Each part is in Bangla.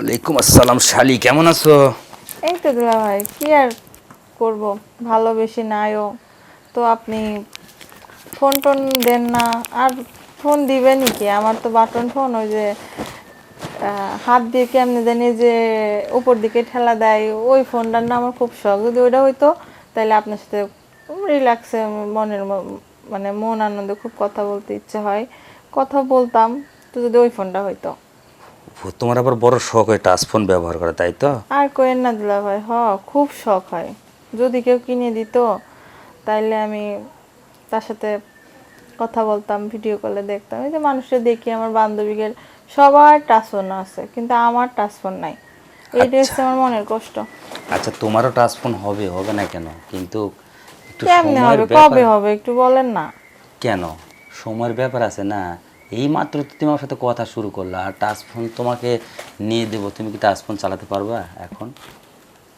ওয়ালাইকুম আসসালাম, শালি, কেমন আছো? এই তো দুলা ভাই, কি আর করব? ভালো বেশি নাইও। তো আপনি ফোন টোন দেন না, আর ফোন দিবেনই কি? আমার তো বাটন ফোন, ওই যে হাত দিয়ে কেমনে জানি যে উপর দিকে ঠেলা দেয়, ওই ফোনটার না আমার খুব শখ। যদি ওইটা হইতো তাহলে আপনার সাথে রিল্যাক্সে মনের মানে মন আনন্দে খুব কথা বলতে ইচ্ছে হয়। কথা বলতাম, তো যদি ওই ফোনটা হইতো। তোমার আবার বড় শখ হয় টাচ ফোন ব্যবহার করা তাই তো? আর কোয়েন না দিলা ভাই হ খুব শখ হয়। যদি কেউ কিনে দিত তাইলে আমি তার সাথে কথা বলতাম ভিডিও কলে দেখতাম। এই যে মানুষের দেখি আমার বান্ধবীদের সবার টাচ ফোন আছে কিন্তু আমার টাচ ফোন নাই। এইটা হচ্ছে আমার মনের কষ্ট। আচ্ছা তোমারও টাচ ফোন হবে হবে না কেন? কিন্তু একটু কেমনে হবে কবে হবে একটু বলেন না। কেন? সময়ের ব্যাপার আছে না। এই মাত্র তো তুমি আমার সাথে কথা শুরু করলা আর টাচ ফোন তোমাকে নিয়ে দেবো। তুমি কি টাচ ফোন চালাতে পারবা এখন?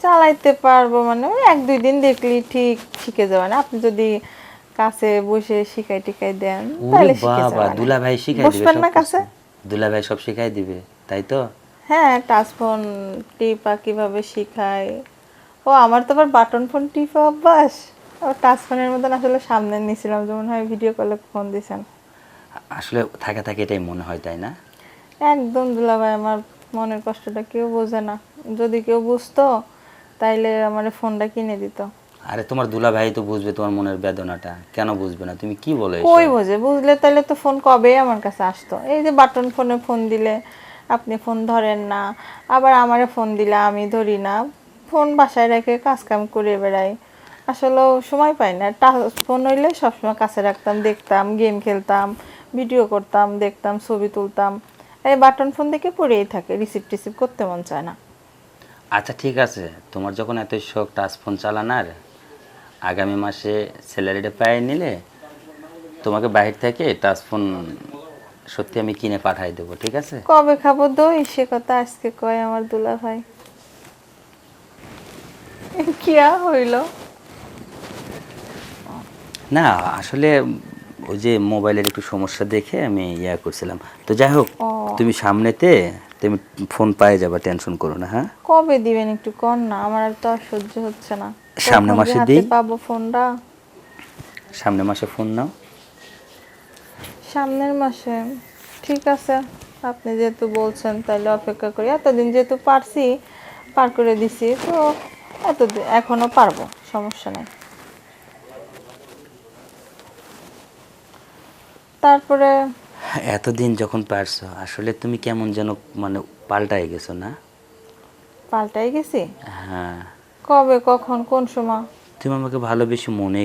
চালাইতে পারব মানে ওই এক দুই দিন দেখলি ঠিক শিখে যাবে না। আপনি যদি কাছে বসে শিখাই টিকাই দেন তাহলে শিখে বাবা যাবে দুলা ভাই শিখাই দিবে বসবেন সব না কাছে? দুলা ভাই সব শিখাই দিবে তাই তো? হ্যাঁ টাচ ফোন টিপা কীভাবে শিখায়? ও আমার তো আবার বাটন ফোন টিপা অভ্যাস। ও টাচ ফোনের মতন আসলে সামনে নিয়েছিলাম যেমন হয় ভিডিও কলে ফোন দিছেন। আসলে থাকে থাকে এটাই মনে হয় তাই না? একদম দুলাভাই আমার মনের কষ্টটা কেউ বোঝে না। যদি কেউ বুঝতো তাইলে আমার ফোনটা কিনে দিত। আরে তোমার দুলা ভাই তো বুঝবে তোমার মনের বেদনাটা। কেন বুঝবে না? তুমি কি বলো? কই বোঝে? বুঝলে তাহলে তো ফোন কবে আমার কাছে আসতো? এই যে বাটন ফোনে ফোন দিলে আপনি ফোন ধরেন না আবার আমারে ফোন দিলে আমি ধরি না। ফোন বাসায় রেখে কাজ কাম করে বেড়াই। আসলে সময় পাই না। টাচ ফোন হইলে সবসময় কাছে রাখতাম দেখতাম গেম খেলতাম ভিডিও করতাম দেখতাম ছবি তুলতাম। এই বাটন ফোন দেখে পড়েই থাকে রিসিভ টিসিভ করতে মন চায় না। আচ্ছা ঠিক আছে। তোমার যখন এত শখ টাচ ফোন চালানার আগামী মাসে স্যালারিটা পাই নিলে তোমাকে বাইরে থেকে টাচ ফোন সত্যি আমি কিনে পাঠাই দেবো ঠিক আছে? কবে খাব দই? সে কথা আজকে কয় আমার দুলা ভাই। কিয়া হইল? না আসলে ওই যে মোবাইলের একটু সমস্যা দেখে আমি ইয়া করছিলাম। তো যাই হোক তুমি সামনেতে তুমি ফোন পাই যাবা টেনশন করো না হ্যাঁ? কবে দিবেন একটু কর না আমার আর তো আর সহ্য হচ্ছে না। যে মাসে দিই? পাবো ফোনটা? সামনে মাসে ফোন নাও। সামনের মাসে ঠিক আছে। আপনি যেহেতু বলছেন তাহলে অপেক্ষা করি। এতদিন যেহেতু পারছি পার করে দিছি তো এতদিন এখনও পারব সমস্যা নেই। তারপরে এতদিন যখন পারছ আসলে তুমি কেমন যেন মানে পাল্টাই গেছো না? পাল্টাই গেছি? হ্যাঁ। কবে কখন কোন সময়? তুমি আমাকে ভালোবেসে মনে